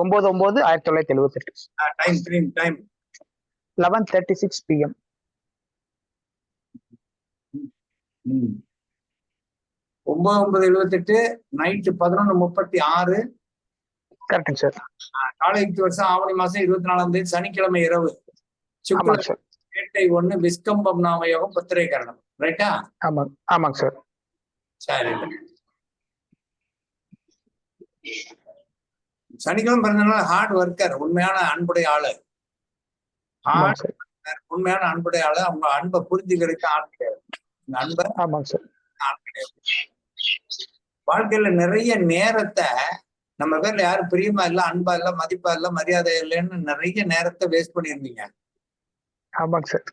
ஒன்பது ஒன்பது ஆயிரத்தி தொள்ளாயிரத்தி எழுபத்தி எட்டு. Time time time eleven thirty six PM ஒன்பது ஒன்பது எழுபத்தெட்டு நைட்டு பதினொன்னு முப்பத்தி ஆறு. கரெக்டுங்க சார் காலைக்கு வருஷம் ஆவணி மாசம் இருபத்தி நாலாம் தேதி சனிக்கிழமை இரவு. வேட்டை ஒண்ணு விஸ்கம்பம் நாமயோகம் பத்திரைகரணம் ரைட்டா ஆமாங்க ஆமாங்க சார் சரி. சனிக்கிழமை பிறந்தனால ஹார்ட் ஒர்க்கர் உண்மையான அன்புடைய ஆளு. ஹார்ட் உண்மையான அன்புடைய ஆளு. அவங்க அன்பை புரிஞ்சுக்கிறதுக்கு ஆள் கிடையாது. அன்பை ஆள் கிடையாது. வாழ்க்கையில நிறைய நேரத்தை நம்ம பேர்ல யாரும் பிரியமா இல்ல அன்பா இல்ல மதிப்பா இல்ல மரியாதை இல்லைன்னு நிறைய நேரத்தை வேஸ்ட் பண்ணிருந்தீங்க ஆமாங்க சார்.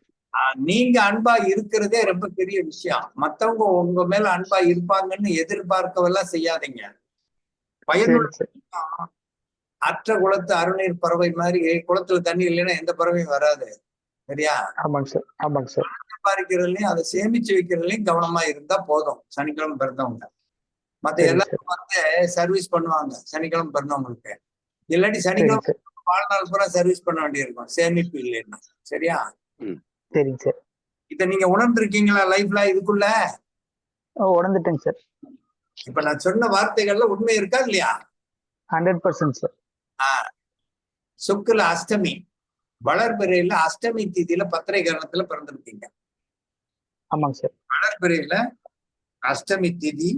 நீங்க அன்பா இருக்கிறதே ரொம்ப பெரிய விஷயம். மத்தவங்க உங்க மேல அன்பா இருப்பாங்கன்னு எதிர்பார்க்கவெல்லாம் செய்யாதீங்க. பயனுள்ள அற்ற குளத்து அருநீர் பறவை மாதிரி குளத்துல தண்ணி இல்லைன்னா எந்த பறவையும் வராது. சரியா? ஆமாங்க சார் ஆமாங்க சார். சம்பாதிக்கிறதுலயும் அதை சேமிச்சு வைக்கிறதுலயும் கவனமா இருந்தா போதும். சனிக்கிழமை பிறந்தவங்க. மத்த எல்லாரும் வந்து சர்வீஸ் பண்ணுவாங்க. சனிக்கிழமை பிறந்தவங்களுக்கு. இல்லாட்டி சனிக்கிழமை வாழ்நாள் பூரா சர்வீஸ் பண்ண வேண்டியிருக்கும். சேமிப்பு இல்லைன்னா. சரியா? சரிங்க சார். இத நீங்க உணர்ந்திருக்கீங்களா லைஃப்ல இதுக்குள்ள? உணர்ந்துட்டேங்க சார். இப்ப நான் சொன்ன வார்த்தைகள்ல உண்மை இருக்கா இல்லையா? Hundred percent sir. சுக்குல அஷ்டமி. வளர்பிறையில அஷ்டமி திதியில பத்திரை கரணத்துல பிறந்திருக்கீங்க ஆமாங்க சார். வளர்பிறையில அஷ்டமி திதி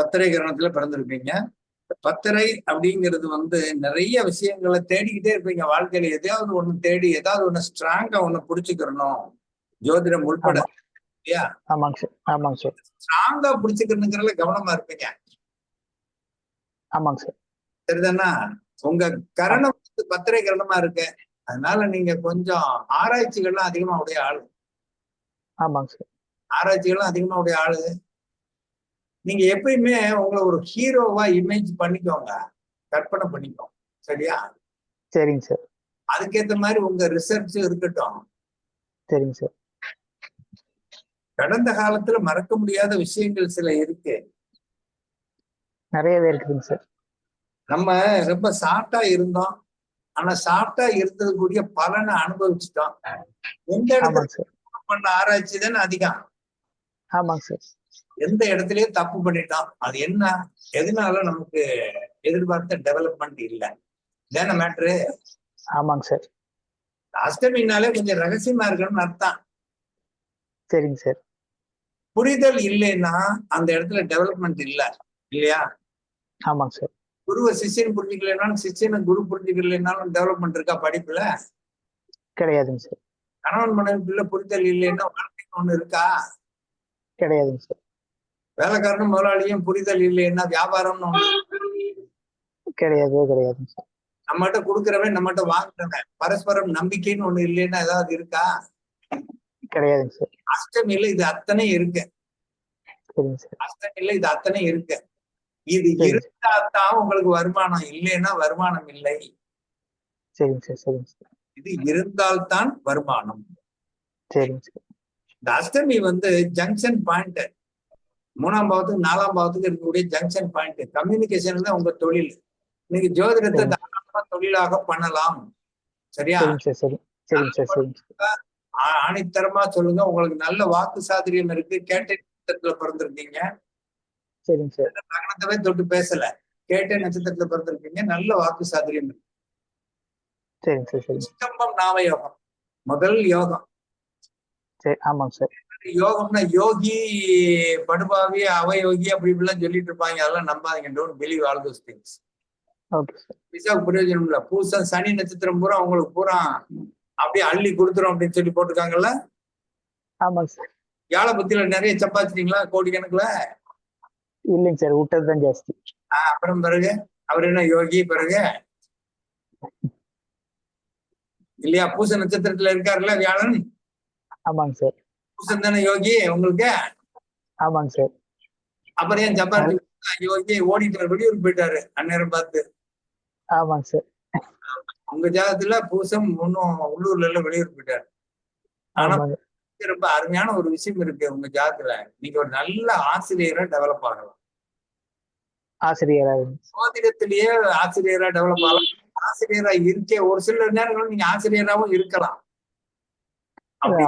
பத்திரை கிரணத்துல பிறந்திருப்பீங்க. பத்திரை அப்படிங்கிறது வந்து நிறைய விஷயங்களை தேடிக்கிட்டே இருப்பீங்க. வாழ்க்கையில எதையாவது ஒண்ணு தேடி ஏதாவது ஒண்ணு ஸ்ட்ராங்கா ஒண்ணு புடிச்சுக்கிறணும். ஜோதிடம் உள்பட. இல்லையா? ஆமாங்க சார். ஆமாங்க சார். ஸ்ட்ராங்கா புடிச்சுக்கணுங்கிறதுல கவனமா இருப்பீங்க. ஆமாங்க சார். சரிதானா உங்க கரணம் வந்து பத்திரை கரணமா இருக்கு. அதனால நீங்க கொஞ்சம் ஆராய்ச்சிகள்லாம் அதிகமா உடைய ஆளு. ஆமாங்க சார். ஆராய்ச்சிகள்லாம் அதிகமா உடைய ஆளு. நீங்க எப்பயுமே உங்களை ஒரு ஹீரோவா இமேஜ் பண்ணிக்கோங்க. கற்பனை பண்ணிக்கோங்க. சரியா? சரிங்க சார். அதுக்கேத்த மாதிரி உங்க ரிசர்ச் இருக்கட்டும். சரிங்க சார். கடந்த காலத்துல மறக்க முடியாத விஷயங்கள் சில இருக்கு. நிறையவே இருக்குதுங்க சார். நம்ம ரொம்ப சாப்பிட்டா இருந்தோம். ஆனா சாப்பிட்டா இருந்ததுக்குரிய பலனை அனுபவிச்சுட்டோம். எந்த இடத்துல பண்ண ஆராய்ச்சி தானே அதிகம். ஆமாங்க சார். எந்த இடத்துலயும் தப்பு பண்ணிட்டோம். அது என்ன? எதனால நமக்கு எதிர்பார்த்த டெவலப்மெண்ட் இல்லை? இதான மேட்ரு ஆமாங்க சார். அஷ்டமினாலே கொஞ்சம் ரகசியமா இருக்கணும்னு அர்த்தம். சரிங்க சார். புரிதல் இல்லைன்னா அந்த இடத்துல டெவலப்மெண்ட் இல்ல. இல்லையா? ஆமாங்க சார். குருவை சிஷ்யன் புரிஞ்சுக்கலைனாலும் சிஷ்யனை குரு புரிஞ்சுக்கலைனாலும் டெவலப்மெண்ட் இருக்கா படிப்புல? கிடையாதுங்க சார். கணவன் மனைவி பிள்ளை புரிதல் இல்லைன்னா வாழ்க்கைக்கு ஒண்ணு இருக்கா? கிடையாதுங்க சார். வேலைக்காரனும் முதலாளியும் புரிதல் இல்லைன்னா வியாபாரம்னு ஒண்ணு கிடையவே கிடையாதுங்க சார். நம்மகிட்ட கொடுக்குறவன் நம்மகிட்ட வாங்குறவன். பரஸ்பரம் நம்பிக்கைன்னு ஒண்ணு இல்லைன்னா ஏதாவது இருக்கா? கிடையாதுங்க சார். அஷ்டமியில இது அத்தனை இருக்கு. சார். அஷ்டமியில இது அத்தனை இருக்கு. இது சரி. இருந்தா தான் உங்களுக்கு வருமானம் இல்லைன்னா வருமானம் இல்லை. சரிங்க சார் சரிங்க சார். இது இருந்தால்தான் வருமானம். சரிங்க சார். இந்த அஷ்டமி வந்து ஜங்ஷன் பாயிண்ட் மூணாம் பாவத்துக்கு நாலாம் பாவத்துக்கு இருக்கக்கூடிய ஜங்ஷன் பாயிண்ட் கம்யூனிகேஷன் தான் உங்க தொழில். நீங்க ஜோதிடத்தை. தாராளமா தொழிலாக பண்ணலாம். சரியா? ஆணித்தரமா சொல்லுங்க. உங்களுக்கு நல்ல வாக்கு சாதுரியம் இருக்கு. கேட்ட நட்சத்திரத்துல பிறந்திருக்கீங்க. சரிங்க சார். லக்னத்தவே தொட்டு பேசல. கேட்ட நட்சத்திரத்துல பிறந்திருக்கீங்க. நல்ல வாக்கு சாதுரியம். சரிங்க சார் சரிங்க. ஸ்தம்பம் நாம யோகம். முதல் யோகம். சரி ஆமாங்க சார். யோகம்னா யோகி படுபாவி அவயோகி அப்படி இப்படிலாம் சொல்லிட்டு இருப்பாங்க. அதெல்லாம் நம்பாதீங்க. Don't believe all those things sir. பிரயோஜனம் இல்ல. பூசம் சனி நட்சத்திரம் பூரா உங்களுக்கு பூரா அப்படியே அள்ளி கொடுத்துரும் அப்படின்னு சொல்லி போட்டிருக்காங்கல்ல? ஆமாங்க சார். யாழ புத்தியில நிறைய சம்பாதிச்சிட்டீங்களா? கோடிக்கணக்குல? இல்லைங்க சார் விட்டது தான் ஜாஸ்தி அப்புறம் பிறகு? அவர் என்ன யோகி பிறகு? இல்லையா? பூச நட்சத்திரத்துல இருக்காருல்ல வியாழன்? ஆமாங்க சார். பூசம் தானே யோகி உங்களுக்கு? ஆமாங்க சார். அப்புறம் ஏன் சம்பாதிச்சு யோகி ஓடிட்டு வெளியூர் போயிட்டாரு அந்நேரம் பார்த்து. ஆமாங்க சார். உங்க ஜாதகத்துல பூசம் ஒன்னும் உள்ளூர்ல எல்லாம் வெளியூர் போயிட்டாரு. ஆனா ரொம்ப அருமையான ஒரு விஷயம் இருக்கு உங்க ஜாதத்துல நீங்க ஒரு நல்ல ஆசிரியரா டெவலப் ஆகலாம். ஆசிரியரா ஜோதிடத்திலேயே ஆசிரியரா டெவலப் ஆகலாம். ஆசிரியரா இருக்கே. ஒரு சில நேரங்கள் நீங்க ஆசிரியராவும் இருக்கலாம்.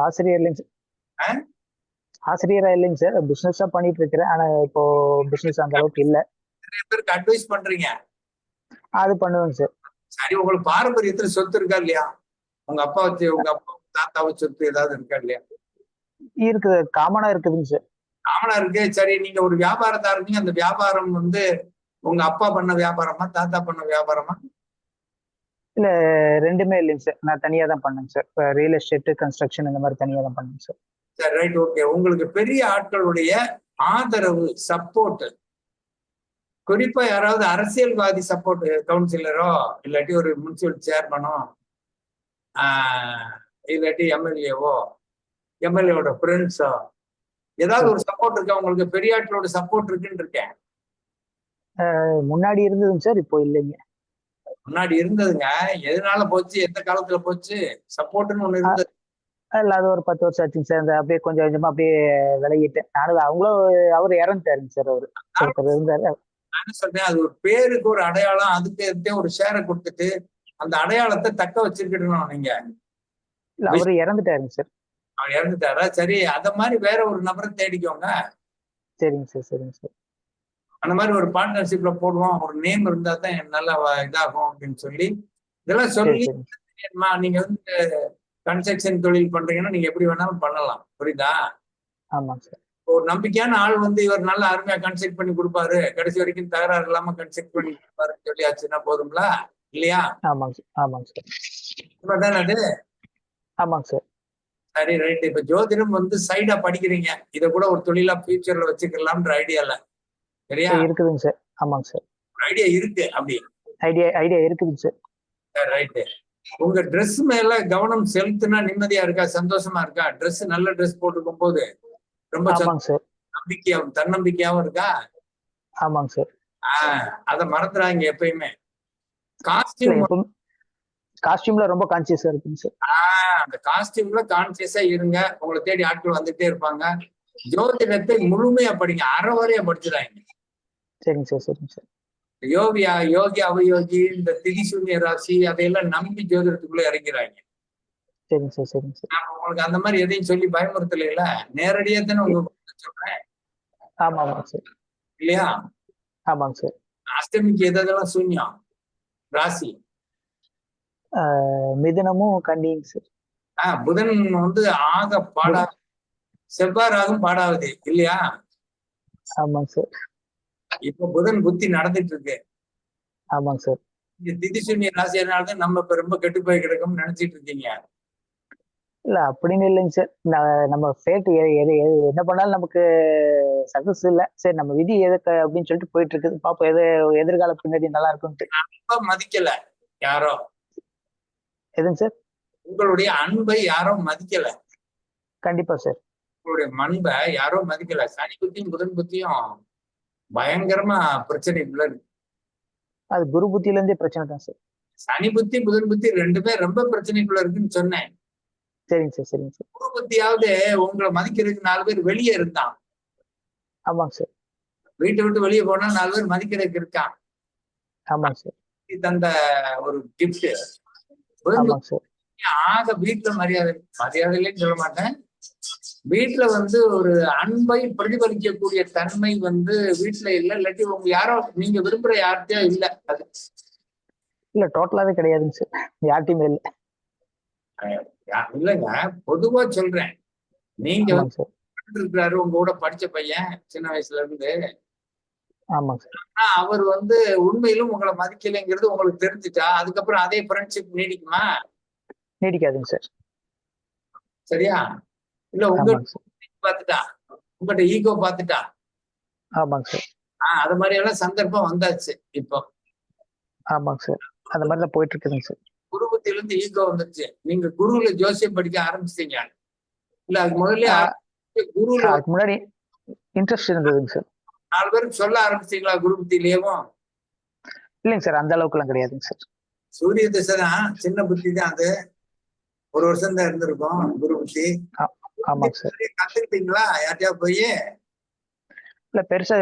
ஆசிரியர் இல்லைங்க ஆசிரியரா இல்லைங்க சார். பிசினஸ் தான் பண்ணிட்டு இருக்கிறேன் ஆனா இப்போ பிசினஸ் அந்த அளவுக்கு இல்ல. நிறைய பேருக்கு அட்வைஸ் பண்றீங்க. அது பண்ணுவேங்க சார். சரி உங்களுக்கு பாரம்பரியத்துல சொத்து இருக்கா இல்லையா? உங்க அப்பா வச்சு உங்க அப்பா தாத்தா வச்சு சொத்து ஏதாவது இருக்கா இல்லையா? இருக்குது. காமனா இருக்குதுங்க சார். இருக்கு சரி நீங்க ஒரு வியாபாரத்தா இருக்கீங்க அந்த வியாபாரம் வந்து உங்க அப்பா பண்ண வியாபாரமா தாத்தா பண்ண வியாபாரமா? இல்ல ரெண்டுமே இல்லைங்க சார். நான் தனியா தான் பண்ணேங்க சார். ரியல் எஸ்டேட் கன்ஸ்ட்ரக்ஷன் இந்த மாதிரி தனியா தான் பண்ணேங்க சார். சரி ரைட் ஓகே உங்களுக்கு பெரிய ஆட்களுடைய ஆதரவு சப்போர்ட் குறிப்பா யாராவது அரசியல்வாதி சப்போர்ட் கவுன்சிலரோ இல்லாட்டி ஒரு முனிசிபல் சேர்மனோ இல்லாட்டி எம்எல்ஏவோ எம்எல்ஏவோட ஃப்ரெண்ட்ஸோ ஏதாவது ஒரு சப்போர்ட் இருக்கா? உங்களுக்கு பெரிய ஆட்களோட சப்போர்ட் இருக்குன்னு இருக்கேன். முன்னாடி இருந்ததுங்க சார் இப்போ இல்லைங்க. முன்னாடி இருந்ததுங்க. எதனால போச்சு? எந்த காலத்துல போச்சு? சப்போர்ட்னு ஒண்ணு இருந்தது. இல்ல அது ஒரு பத்து வருஷம் ஆச்சுங்க சார். அந்த அப்படியே கொஞ்சம் கொஞ்சமா அப்படியே விலகிட்டேன். நானும் அவங்களும் அவர் இறந்துட்டாருங்க சார் அவரு. இருந்தாரு. நான் சொல்றேன் அது ஒரு பேருக்கு ஒரு அடையாளம். அதுக்கு ஒரு ஷேரை கொடுத்துட்டு அந்த அடையாளத்தை தக்க வச்சிருக்கணும் நீங்க. இல்ல அவரு இறந்துட்டாருங்க சார். அவர் இறந்துட்டாரா? சரி அத மாதிரி வேற ஒரு நபரை தேடிக்கோங்க. சரிங்க சார் சரிங்க சார். அந்த மாதிரி ஒரு பார்ட்னர்ஷிப்ல போடுவோம். ஒரு நேம் இருந்தா தான் நல்லா இதாகும் அப்படின்னு சொல்லி. இதெல்லாம் சொல்லி நீங்க வந்து கன்ஸ்ட்ரக்ஷன் தொழில் பண்றீங்கன்னா நீங்க எப்படி வேணாலும் பண்ணலாம். புரியுதா? ஆமாங்க சார். ஒரு நம்பிக்கையான ஆள் வந்து இவர் நல்லா அருமையா கன்ஸ்ட்ரக்ட் பண்ணி கொடுப்பாரு. கடைசி வரைக்கும் தகராறு இல்லாம கன்ஸ்ட்ரக்ட் பண்ணி கொடுப்பாருன்னு சொல்லியாச்சுன்னா போதும்ல? இல்லையா? ஆமாங்க சார் ஆமாங்க சார். உண்மைதானே அது? ஆமாங்க சார். சரி ரைட் இப்ப ஜோதிடம் வந்து சைடா படிக்கிறீங்க. இத கூட ஒரு தொழிலா ஃபியூச்சர்ல வச்சுக்கலாம்ன்ற ஐடியால சரியா? இருக்குதுங்க சார். ஆமாங்க சார். ஐடியா இருக்கு அப்படி. ஐடியா ஐடியா இருக்குதுங்க சார். ரைட்டு உங்க Dress மேல கவனம் செலுத்தினா நிம்மதியா இருக்கா? சந்தோஷமா இருக்கா? Dress நல்ல Dress போட்டிருக்கும் போது ரொம்ப நம்பிக்கையாவும் தன்னம்பிக்கையாவும் இருக்கா? ஆமாங்க சார். ஆஹ் அத மறந்துடாங்க எப்பயுமே. காஸ்டியூம் காஸ்டியூம்ல ரொம்ப கான்சியஸா இருக்குங்க சார் அந்த காஸ்டியூம்ல கான்சியஸா இருங்க. உங்களை தேடி ஆட்கள் வந்துட்டே இருப்பாங்க. ஜோதிடத்தை முழுமையா படிங்க. அறவரையா படிச்சிடாங்க சரிங்க சார் சரிங்க சார் யோகியா யோகி அவயோகி இந்த திரிசூன்ய ராசி அதையெல்லாம் நம்பி ஜோதிடத்துக்குள்ள இறங்கிறாங்க சரிங்க சார் சரிங்க சார் உங்களுக்கு அந்த மாதிரி எதையும் சொல்லி பயமுறுத்தல இல்ல. நேரடியா தானே உங்களுக்கு சொல்றேன். ஆமா ஆமாங்க சார் இல்லையா? ஆமாங்க சார் அஷ்டமிக்கு எதெல்லாம் சூன்யம்? ராசி. மிதுனமும் கன்னிங்க சார். ஆஹ் புதன் வந்து ஆக பாடா செவ்வாய் ராகும் பாடாவது இல்லையா? ஆமாங்க சார். இப்ப புதன் புத்தி நடந்துட்டு இருக்கு ஆமாங்க சார். இந்த திதிசூன்ய ராசியனால்தான் நம்ம இப்ப ரொம்ப கெட்டு போய் கிடக்கும்னு நினைச்சிட்டு இருக்கீங்க இல்ல அப்படின்னு இல்லைங்க சார். நம்ம ஃபேட் எது எது என்ன பண்ணாலும் நமக்கு சக்சஸ் இல்ல. சரி நம்ம விதி எதுக்கு அப்படின்னு சொல்லிட்டு போயிட்டு இருக்குது பாப்போம் எது எதிர்கால பின்னாடி நல்லா இருக்கும்ட்டு மதிக்கல யாரோ. எதுங்க சார்? உங்களுடைய அன்பை யாரோ மதிக்கல. கண்டிப்பா சார். உங்களுடைய மண்பை யாரோ மதிக்கல. சனி புத்தியும் புதன் புத்தியும் பயங்கரமா பிரச்சனைக்குள்ள இருக்கு. அது குரு புத்தியில இருந்தே பிரச்சனை தான் சார். சனி புத்தி புதன் புத்தி ரெண்டுமே ரொம்ப பிரச்சனைக்குள்ள இருக்குன்னு சொன்னேன். சரிங்க சார் சரிங்க சார். குரு புத்தியாவது உங்களை மதிக்கிறதுக்கு நாலு பேர் வெளியே இருந்தான். ஆமாங்க சார். வீட்டை விட்டு வெளியே போனா நாலு பேர் மதிக்கிறதுக்கு இருக்கான். ஆமாங்க சார். தந்த ஒரு கிஃப்ட் ஆக வீட்டுல மரியாதை மரியாதை இல்லைன்னு சொல்ல மாட்டேன். வீட்டுல வந்து ஒரு அன்பை பிரதிபலிக்கக்கூடிய தன்மை வந்து வீட்டுல இல்ல இல்லாட்டி உங்க யாரோ நீங்க விரும்புற யார்கிட்டயோ இல்ல அது. இல்ல டோட்டலாவே கிடையாதுங்க சார் யார்ட்டையுமே இல்ல. இல்லைங்க பொதுவா சொல்றேன். நீங்க இருக்கிறாரு உங்க கூட படிச்ச பையன் சின்ன வயசுல இருந்து. அவர் வந்து உண்மையிலும் உங்களை மதிக்கலைங்கிறது உங்களுக்கு தெரிஞ்சுட்டா அதுக்கப்புறம் அதே ஃப்ரெண்ட்ஷிப் நீடிக்குமா? நீடிக்காதுங்க சார். சரியா? இல்ல உங்க ஆமாங்க சார். பார்த்துட்டா? உங்கள்கிட்ட ஈகோ பார்த்துட்டா? ஆமாங்க சார். ஆஹ் அது மாதிரி எல்லாம் சந்தர்ப்பம் வந்தாச்சு இப்போ. ஆமாங்க சார். அந்த மாதிரி தான் போயிட்டு இருக்குதுங்க சார். குருபத்தில இருந்து ஈகோ வந்துருச்சு. நீங்க குருவுல ஜோசியம் படிக்க ஆரம்பிச்சிட்டீங்க. இல்ல அது முதல்ல அதுக்கு முன்னாடி இன்ட்ரெஸ்ட் இருந்ததுங்க சார். நாலு பேருக்கு சொல்ல ஆரம்பிச்சிட்டீங்களா குருபத்திலேயும் இல்லைங்க சார் அந்த அளவுக்குலாம் கிடையாதுங்க சார். சூரிய திசை தான் சின்ன புத்தி தான் அது. ஒரு வருஷம் தான் இருந்திருக்கும் குரு புத்தி கத்துக்கிட்டீங்களா? யார்கிட்டயா போய்? இல்ல பெருசா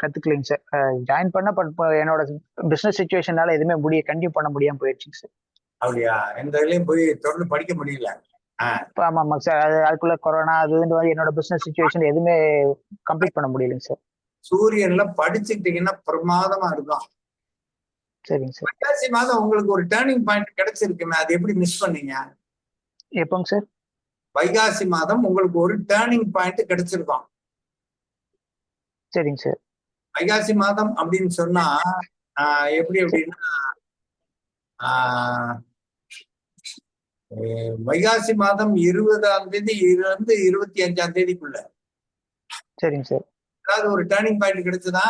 கத்துக்கலைங்க சார். ஜாயின் பண்ண பட் என்னோட பிசினஸ் சுச்சுவேஷனால எதுவுமே முடிய கண்டினியூ பண்ண முடியாம போயிடுச்சுங்க சார். அப்படியா? எந்த இதுலயும் போய் தொடர்ந்து படிக்க முடியல. ஆமா ஆமாங்க சார். அது அதுக்குள்ள கொரோனா அது வந்து என்னோட பிசினஸ் சுச்சுவேஷன் எதுவுமே கம்ப்ளீட் பண்ண முடியலைங்க சார். சூரியன்ல படிச்சுக்கிட்டீங்கன்னா பிரமாதமா இருக்கும். சரிங்க மாதம் உங்களுக்கு ஒரு டேர்னிங் பாயிண்ட் கிடைச்சிருக்குமே அது எப்படி மிஸ் பண்ணீங்க? எப்போங்க சார்? வைகாசி மாதம் உங்களுக்கு ஒரு டேர்னிங் பாயிண்ட் கிடைச்சிருக்கும். சரிங்க சார். வைகாசி மாதம் அப்படின்னு சொன்னா எப்படி அப்படின்னா வைகாசி மாதம் இருபதாம் தேதி இருந்து இருபத்தி அஞ்சாம் தேதிக்குள்ள. சரிங்க சார். ஏதாவது ஒரு டேர்னிங் பாயிண்ட் கிடைச்சதா?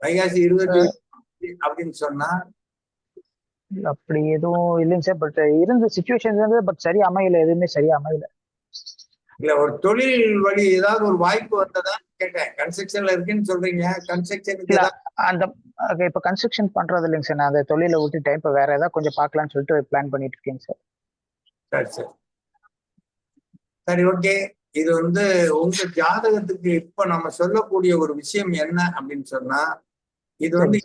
வைகாசி இருபத்தி அப்படின்னு சொன்னா? அப்படி எதுவும் இல்லைங்க சார். பட் இருந்த சுச்சுவேஷன் இருந்தது பட் சரியா அமையல. எதுவுமே சரியா அமையல. இல்ல ஒரு தொழில் வழி ஏதாவது ஒரு வாய்ப்பு வந்ததா? கேட்டேன். கன்ஸ்ட்ரக்ஷன்ல இருக்குன்னு சொல்றீங்க. கன்ஸ்ட்ரக்ஷனுக்கு. ஏதாவது அந்த இப்ப கன்ஸ்ட்ரக்ஷன் பண்றது இல்லைங்க சார். நான் அந்த தொழிலை விட்டுட்டேன். இப்ப வேற ஏதாவது கொஞ்சம் பார்க்கலாம்னு சொல்லிட்டு பிளான் பண்ணிட்டு இருக்கேங்க சார். சரி சரி. சரி ஓகே இது வந்து உங்க ஜாதகத்துக்கு இப்ப நம்ம சொல்லக்கூடிய ஒரு விஷயம் என்ன அப்படின்னு சொன்னா இது வந்து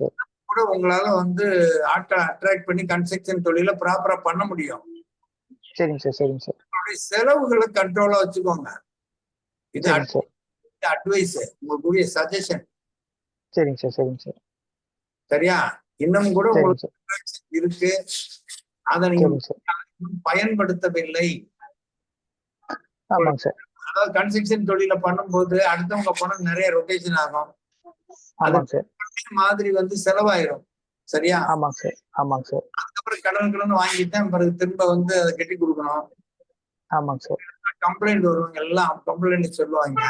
கூட உங்களால வந்து ஆட்ட அட்ராக்ட் பண்ணி கன்ஸ்ட்ரக்ஷன் தொழில ப்ராப்பரா பண்ண முடியும். சரிங்க சார் சரிங்க சார். உங்களுடைய செலவுகளை கண்ட்ரோலா வச்சுக்கோங்க. இது அட்வைஸ் உங்களுக்குரிய சஜஷன் சரிங்க சார் சரிங்க சார். சரியா? இன்னும் கூட உங்களுக்கு இருக்கு. அதை நீங்க பயன்படுத்தவில்லை. ஆமாங்க சார். அதாவது கன்ஸ்ட்ரக்ஷன் தொழில பண்ணும்போது அடுத்தவங்க பணம் நிறைய ரொட்டேஷன் ஆகும். சார். மாதிரி வந்து செலவாயிரும். சரியா? ஆமாங்க சார். ஆமாங்க சார். அதுக்கப்புறம் கடன் கடன் வாங்கிட்டேன் பிறகு திரும்ப வந்து அதை கட்டி கொடுக்கணும். ஆமாங்க சார். கம்ப்ளைண்ட் வருவாங்க. எல்லாம் கம்ப்ளைண்ட் சொல்லுவாங்க.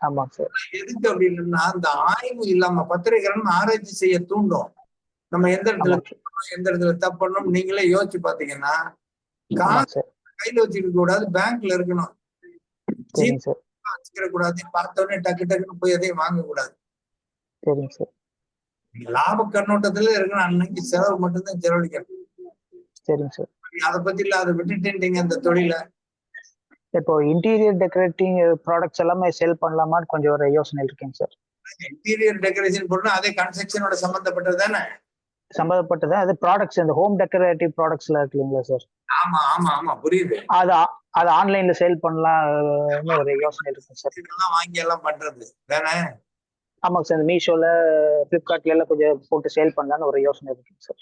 ஆமாங்க சார். எதுக்கு அப்படின்னா அந்த ஆய்வு இல்லாம பத்திரிகைகள் ஆராய்ச்சி செய்ய தூண்டும். நம்ம எந்த இடத்துல எந்த இடத்துல தப்பு பண்ணணும் நீங்களே யோசிச்சு பாத்தீங்கன்னா காசு கையில வச்சுக்க கூடாது பேங்க்ல இருக்கணும். வச்சுக்கிற கூடாது பார்த்தோன்னே டக்கு டக்குன்னு போய் எதையும் வாங்க கூடாது சரிங்க சார். லாப கண்ணோட்டத்துல இருக்கணும். அன்னைக்கு செலவு மட்டும்தான் செலவழிக்கணும். சரிங்க சார். அதை பத்தி இல்ல அதை விட்டுட்டீங்க அந்த தொழிலை. இப்போ இன்டீரியர் டெக்கரேட்டிங் ப்ராடக்ட்ஸ் எல்லாமே சேல் பண்ணலாமான்னு கொஞ்சம் ஒரு யோசனை இருக்குங்க சார். இன்டீரியர் டெக்கரேஷன் போட்டா அதே கன்ஸ்ட்ரக்ஷனோட சம்பந்தப்பட்டது தானே? சம்மந்தப்பட்டது அது ப்ராடக்ட்ஸ் இந்த ஹோம் டெக்கரேட்டிவ் ப்ராடக்ட்ஸ்ல இருக்கு இல்லைங்களா சார் ஆமா ஆமா ஆமா புரியுது. அது அது ஆன்லைன்ல சேல் பண்ணலாம்னு ஒரு யோசனை இருக்குங்க சார் இதெல்லாம் வாங்கி எல்லாம் பண்றது தானே? ஆமாங்க சார் இந்த மீஷோல பிளிப்கார்ட்ல எல்லாம் கொஞ்சம் போட்டு சேல் பண்ணலாம்னு ஒரு யோசனை இருக்குங்க சார்.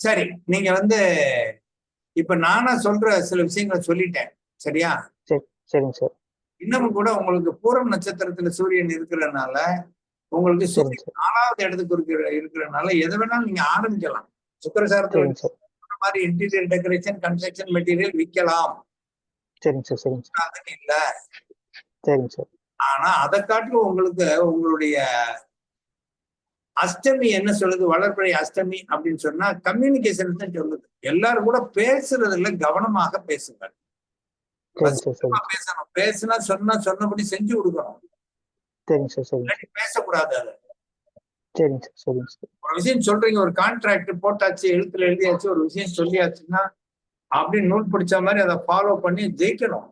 சரி நீங்க வந்து இப்ப நானா சொல்ற சில விஷயங்களை சொல்லிட்டேன் சரியா? சரிங்க சார் இன்னமும் கூட உங்களுக்கு பூரம் நட்சத்திரத்துல சூரியன் இருக்கிறதுனால உங்களுக்கு நாலாவது இடத்துக்கு இருக்கிற இருக்கிறதுனால எதை வேணாலும் நீங்க ஆரம்பிக்கலாம். சுக்கரசாரத்துல மாதிரி இன்டீரியர் டெக்கரேஷன் கன்ஸ்ட்ரக்ஷன் மெட்டீரியல் விற்கலாம் சரிங்க சார் சரிங்க சார். அதுன்னு இல்ல. சரிங்க சார். ஆனா அதை காட்டிலும் உங்களுக்கு உங்களுடைய அஷ்டமி என்ன சொல்லுது? வளர்பிறை அஷ்டமி அப்படின்னு சொன்னா கம்யூனிகேஷன் தான் சொல்லுது. எல்லாரும் கூட பேசுறதுல கவனமாக பேசுங்க சரிங்க சார் சரிங்க. பேசணும். பேசுனா சொன்னா சொன்னபடி செஞ்சு கொடுக்கணும். சரிங்க சார் சரிங்க பேசக்கூடாது அது. சரிங்க சார் சரிங்க சார். ஒரு விஷயம் சொல்றீங்க ஒரு கான்ட்ராக்ட் போட்டாச்சு எழுத்துல எழுதியாச்சு ஒரு விஷயம் சொல்லியாச்சுன்னா அப்படி நூல் பிடிச்ச மாதிரி அதை ஃபாலோ பண்ணி ஜெயிக்கணும்.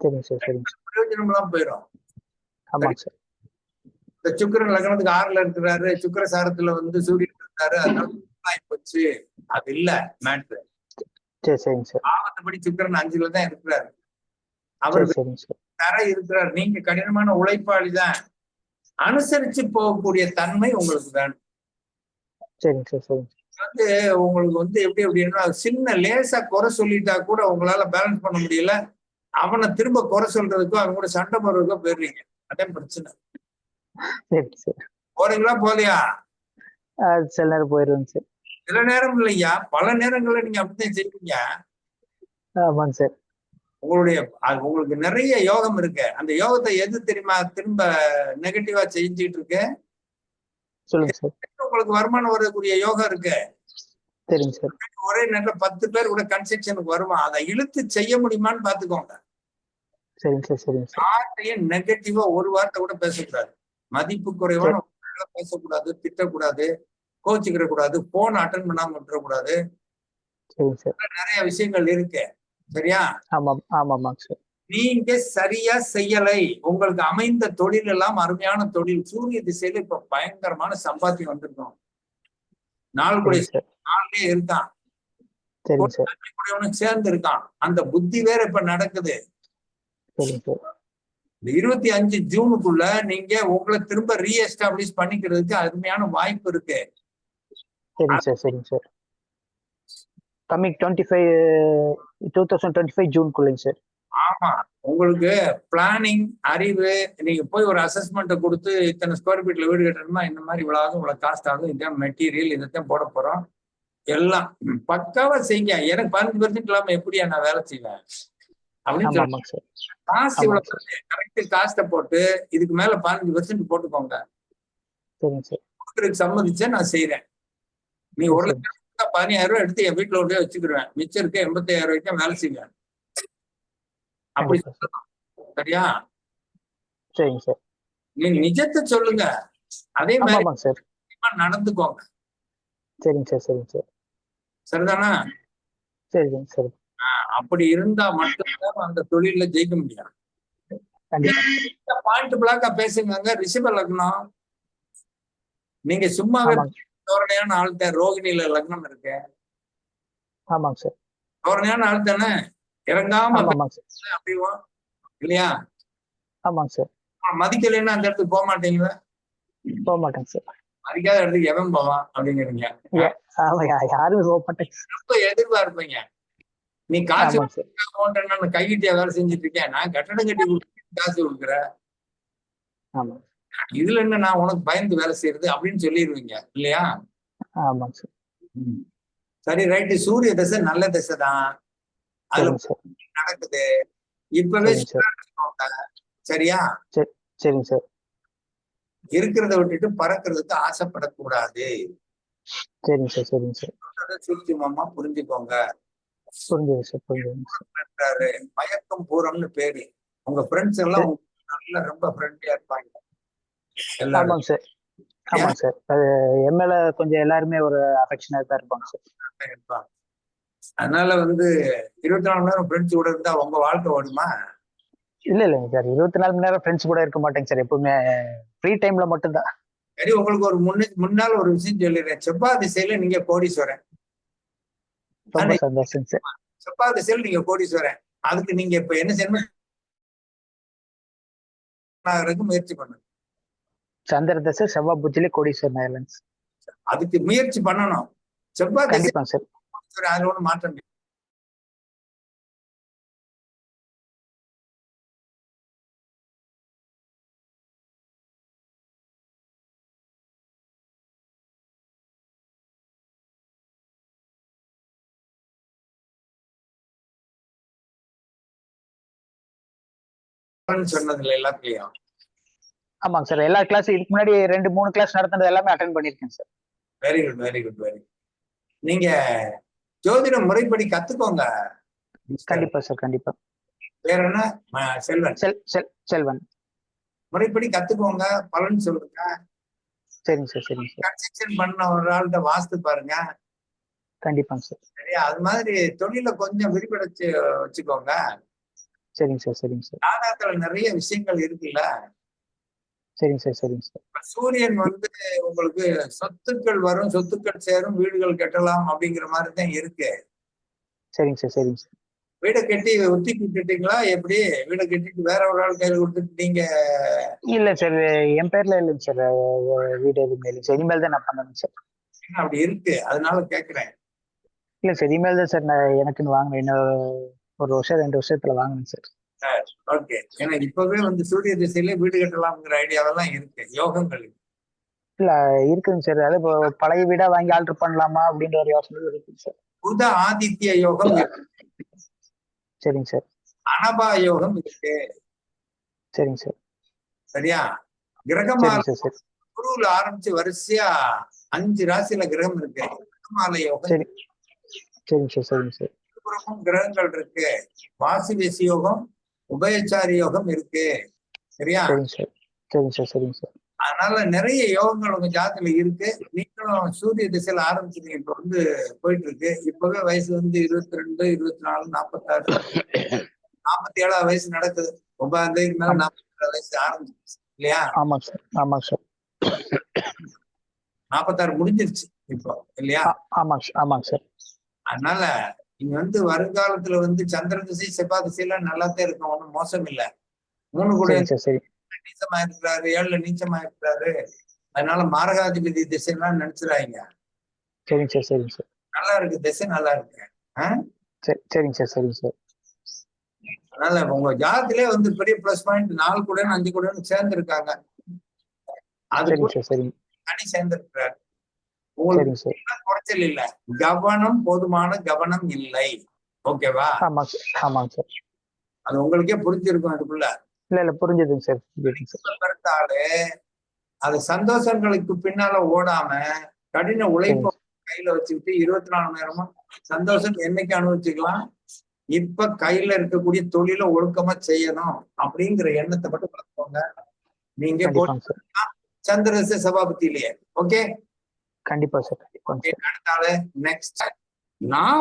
சரிங்க சார் சரிங்க சார். பிரயோஜனம்லாம் போயிடும் ஆமாங்க சார். இந்த சுக்கிரன் லக்னத்துக்கு ஆறுல இருக்கிறாரு சுக்கிர சாரத்துல வந்து சூரியன் இருக்காரு அதனால போச்சு. அது இல்ல மேட்ரு சரி சரிங்க சார். ஆபத்துப்படி சுக்கிரன் அஞ்சுல தான் இருக்கிறாரு. அவர் சரி சரிங்க சார். தர இருக்கிறார். நீங்க கடினமான உழைப்பாளி தான் அனுசரிச்சு போகக்கூடிய தன்மை உங்களுக்கு வேணும். வந்து உங்களுக்கு வந்து எப்படி அப்படின்னா சின்ன லேசா குறை சொல்லிட்டா கூட உங்களால பேலன்ஸ் பண்ண முடியல. அவனை திரும்ப குறை சொல்றதுக்கோ அவன் கூட சண்டை போடுறதுக்கோ போயிடுறீங்க. அதான் பிரச்சனை. சரி சார். போறீங்களா போலையா சில நேரம் போயிடுவேங்க சார். சில நேரம் இல்லையா? பல நேரங்கள்ல நீங்க அப்படித்தான் செய்வீங்க. ஆமாங்க சார். உங்களுடைய உங்களுக்கு நிறைய யோகம் இருக்கு. அந்த யோகத்தை எது தெரியுமா திரும்ப நெகட்டிவா செஞ்சுட்டு இருக்கு? உங்களுக்கு வருமானம் வரக்கூடிய யோகம் இருக்கு. ஒரே நேரத்துல பத்து பேர் கூட கன்ஸ்ட்ரக்ஷனுக்கு வருவான் அதை இழுத்து செய்ய முடியுமான்னு பாத்துக்கோங்க சரிங்க சார் சரிங்க சார். யார்கிட்டயும் நெகட்டிவா ஒரு வார்த்தை கூட பேசக்கூடாது. மதிப்பு குறைவான பேசக்கூடாது திட்டக்கூடாது கோச்சுக்கிற கூடாது போன் அட்டன் பண்ணாம விட்டுறக்கூடாது. நிறைய விஷயங்கள் இருக்கு. சரியா? ஆமாம் ஆமாம் சார். நீங்க சரியா செய்யலை. உங்களுக்கு அமைந்த தொழில் எல்லாம் அருமையான தொழில். சூரிய திசையில இப்ப பயங்கரமான சம்பாத்தியம் வந்திருக்கும். சார் நாள்லயே இருக்கான். சேர்ந்து இருக்கான். அந்த புத்தி வேற இப்ப நடக்குது. இருபத்தி அஞ்சு ஜூனுக்குள்ள நீங்க உங்களை திரும்ப ரீஎஸ்டாப்ளிஷ் பண்ணிக்கிறதுக்கு அருமையான வாய்ப்பு இருக்கு. சரிங்க சார். சரிங்க sir. Coming twenty five two thousand twenty five ஜூன்குள்ளேங்க sir ஆமா. உங்களுக்கு பிளானிங் அறிவு நீங்க போய் ஒரு அசஸ்மெண்ட்டை கொடுத்து இத்தனை ஸ்கொயர் ஃபீட்ல வீடு கட்டணுமா இந்த மாதிரி இவ்வளவு ஆகும் இவ்வளவு காஸ்ட் ஆகும் இதான் மெட்டீரியல் இதைத்தான் போட போறோம். எல்லாம் பக்காவா செய்யுங்க. எனக்கு பதினஞ்சு பர்சன்ட் இல்லாம எப்படியா நான் வேலை செய்வேன்? அப்படின்னு ஆமா சொல்லி ஆமாங்க சார் காசு இவ்வளவு கரெக்ட் காஸ்ட்டை போட்டு இதுக்கு மேல பதினஞ்சு பர்சன்ட் போட்டுக்கோங்க. சம்மதிச்சா நான் செய்யறேன் நீ ஒரு. லட்சம் பதினாயிரம் ரூபாய் எடுத்து என் வீட்டுல கொண்டு போய் வச்சுக்கிருவேன். மிச்சம் இருக்க எண்பத்தாயிரம் ரூபாய்க்கு வேலை செய்வேன். அப்படி சார் சரியா? சரிங்க சார். நீ நிஜத்தை சொல்லுங்க. அதே மாதிரி நடந்துக்கோங்க. சரிங்க சார் சரிங்க சார். சரிதானா? சரிங்க சார். அப்படி இருந்தா மட்டும்தான் அந்த தொழில ஜெயிக்க முடியும். பாயிண்ட் பிளாக்கா பேசுங்க ரிஷப லக்னம். நீங்க சும்மாவே தோரணையான ஆள் தான் ரோகிணியில லக்னம் இருக்கு. ஆமாங்க சார். தோரணையான ஆள் தானே? இறங்காம ஆமா ஆமாங்க சார். அப்படிவா இல்லையா? ஆமாங்க சார். மதிக்கலைன்னா அந்த இடத்துக்கு போக மாட்டீங்களா? போக மாட்டேங்க சார். மதிக்காத இடத்துக்கு எவன் போவான் அப்படிங்கிறீங்க? யாருமே போக மாட்டேங்க ரொம்ப எதிர்பார்ப்பீங்க. நீ காசு நான் கைகிட்டியா வேலை செஞ்சுட்டு இருக்கேன். நான் கட்டடம் கட்டி காசு கொடுக்குறேன் ஆமா இதுல என்ன நான் உனக்கு பயந்து வேலை செய்யறது அப்படின்னு சொல்லிடுவீங்க இல்லையா? சார் சரி ரைட்டு. சூரிய தசை நல்ல தசை தான். அதுல நடக்குது. இப்பவே. சரியா? சரிங்க சார் இருக்கிறத விட்டுட்டு பறக்கிறதுக்கு ஆசைப்படக்கூடாது. சரிங்க சார் சரிங்க சார் சூட்சுமமா புரிஞ்சுக்கோங்க. புரிஞ்சுது சார் சொல்றாரு மயக்கம் பூரம்னு பேரு. உங்க ஃப்ரெண்ட்ஸ் எல்லாம் நல்ல ரொம்ப ஃப்ரெண்ட்லியா இருப்பாங்க. ஆமாங்க சார் ஆமாங்க சார் அது எம்எல்ஏ கொஞ்சம் எல்லாருமே ஒரு அஃபெக்ஷனாக தான் இருப்பாங்க சார் அதனால வந்து இருபத்தி நாலு மணி நேரம் ஃப்ரெண்ட்ஸ் கூட இருந்தா உங்க வாழ்க்கை ஓடுமா? இல்ல இல்லைங்க சார் இருபத்தி நாலு மணி நேரம் ஃப்ரெண்ட்ஸ் கூட இருக்க மாட்டேங்க சார் எப்பவுமே ஃப்ரீ டைம்ல மட்டும்தான் சரி உங்களுக்கு ஒரு முன்ன முன்னால ஒரு விஷயம் சொல்லிடுறேன். செவ்வாய் திசையில நீங்க கோடீஸ்வரன். ரொம்ப சந்தோஷங்க சார் செவ்வாய் திசையில நீங்க கோடீஸ்வரன். அதுக்கு நீங்க இப்ப என்ன செய்யணும் முயற்சி பண்ணுங்க. சந்திர தசை செவ்வாய் புத்திலே கோடீஸ்வரன் ஐலண்ட்ஸ் அதுக்கு முயற்சி பண்ணணும். செவ்வாய் திசை கண்டிப்பாங்க சார். அதுல ஒண்ணு மாற்றம் இல்லை. சொன்னதுல எல்லாத்துலயும். ஆமாங்க சார். எல்லா கிளாஸ் இதுக்கு முன்னாடி ரெண்டு மூணு கிளாஸ் நடத்துனது எல்லாமே அட்டன் பண்ணியிருக்கேன் sir. Very good very good very நீங்க ஜோதிட முறைப்படி கத்துக்கோங்க கண்டிப்பா சார் கண்டிப்பா. வேற என்ன? செல்வன். செல் செல் செல்வன். முறைப்படி கத்துக்கோங்க பலன் சொல்லுங்க. சரிங்க சார் சரிங்க சார். கன்ஸ்ட்ரக்ஷன் பண்ண ஒரு ஆள்கிட்ட வாஸ்து பாருங்க. கண்டிப்பாங்க சார். சரியா? அது மாதிரி தொழில கொஞ்சம் விரிவடைச்சு வச்சுக்கோங்க. சரிங்க சார் சரிங்க சார். ஜாதகத்துல நிறைய விஷயங்கள் இருக்குல்ல? சரிங்க சார் சரிங்க சார். சூரியன் வந்து உங்களுக்கு சொத்துக்கள் வரும் சொத்துக்கள் சேரும் வீடுகள் கட்டலாம் அப்படிங்கிற மாதிரி தான் இருக்கு. சரிங்க சார் சரிங்க சார். வீடை கட்டி ஒத்தி விட்டுட்டீங்களா எப்படி? வீடை கட்டிட்டு வேற ஒரு ஆள் கையில கொடுத்துட்டு நீங்க இல்ல சார் என் பேர்ல இல்லைங்க சார் வீடு எதுவுமே இல்லைங்க சார். இனிமேல் தான் நான் பண்ணணும் சார். அப்படி இருக்கு. அதனால கேக்குறேன். இல்ல சார் இனிமேல் தான் சார் நான் எனக்குன்னு வாங்கினேன் இன்னும் ஒரு வருஷம் ரெண்டு வருஷத்துல வாங்கினேன் சார். ஓகே ஏன்னா இப்பவே வந்து சூரிய திசையில வீடு கட்டலாம்ங்கிற ஐடியாவெல்லாம் இருக்கு. யோகங்கள். இருக்கு. இல்ல இருக்குங்க சார். அது இப்போ பழைய வீடா வாங்கி ஆல்டர் பண்ணலாமா அப்படின்ற ஒரு யோசனை இருக்குங்க சார். புத ஆதித்ய யோகம் இருக்கு. சரிங்க சார். அனபா யோகம் இருக்கு. சரிங்க சார். சரியா? கிரகமால குருவுல ஆரம்பிச்சு வரிசையா அஞ்சு ராசியில கிரகம் இருக்கு. கிரகமால யோகம். சரி. சரிங்க சார் சரிங்க சார். கிரகங்கள் இருக்கு. வாசிவேசி யோகம். உபயச்சாரி யோகம் இருக்கு. சரியா? சரிங்க சார். சரிங்க சார் அதனால நிறைய யோகங்கள் உங்க ஜாதத்துல இருக்கு. நீங்களும் சூரிய திசையில ஆரம்பிச்சிருக்கீங்க இப்ப வந்து போயிட்டு இருக்கு இப்பவே வயசு வந்து இருபத்தி ரெண்டு இருபத்தி நாலு நாற்பத்தாறு நாற்பத்தி ஏழாவது வயசு நடக்குது. ஒன்பதாம் தேதிக்கு மேல நாற்பத்தி ஏழாவது வயசு ஆரம்பிச்சு இல்லையா? ஆமாங்க சார். ஆமாங்க சார். நாற்பத்தாறு முடிஞ்சிருச்சு இப்போ. இல்லையா? ஆமாங்க சார். ஆமாங்க சார். அதனால நீங்க வந்து வருங்காலத்துல வந்து சந்திர திசை செவ்வாய் திசையெல்லாம் நல்லாத்தான் இருக்கும். ஒண்ணும் மோசம் இல்ல மூணு கூட சார் சரி நீச்சமா இருக்கிறாரு ஏழுல நீச்சமா இருக்கிறாரு அதனால மாரகாதிபதி திசையெல்லாம் நினைச்சிடாங்க சரிங்க சார் சரிங்க சார். நல்லா இருக்கு திசை நல்லா இருக்கு. சரி சரிங்க சார் சரிங்க சார். அதனால உங்க ஜாதத்திலே வந்து பெரிய பிளஸ் பாயிண்ட் நாலு கூட அஞ்சு கூட சேர்ந்து இருக்காங்க அது சார் சரிங்க. தனி சேர்ந்து இருக்கிறாரு உங்களுக்கு குறைச்சல் இல்ல. கவனம் போதுமான கவனம் இல்லை. ஓகேவா? ஆமாங்க சார் ஆமாங்க சார். அது உங்களுக்கே புரிஞ்சிருக்கும் அதுக்குள்ள இல்ல இல்ல புரிஞ்சுதுங்க சார் பிறந்தாலே அது சந்தோஷங்களுக்கு பின்னால ஓடாம கடின உழைப்பை கையில வச்சுக்கிட்டு இருபத்தி நாலு நேரமும் சந்தோஷம் என்னைக்கு அனுபவிச்சுக்கலாம்? இப்ப கையில இருக்கக்கூடிய தொழில ஒழுக்கமா செய்யணும் அப்படிங்கிற எண்ணத்தை மட்டும் வளர்த்துக்கோங்க. நீங்க சந்திரச சபாபதியிலேயே. ஓகே? கண்டிப்பா சார் கண்டிப்பா நெக்ஸ்ட் நான்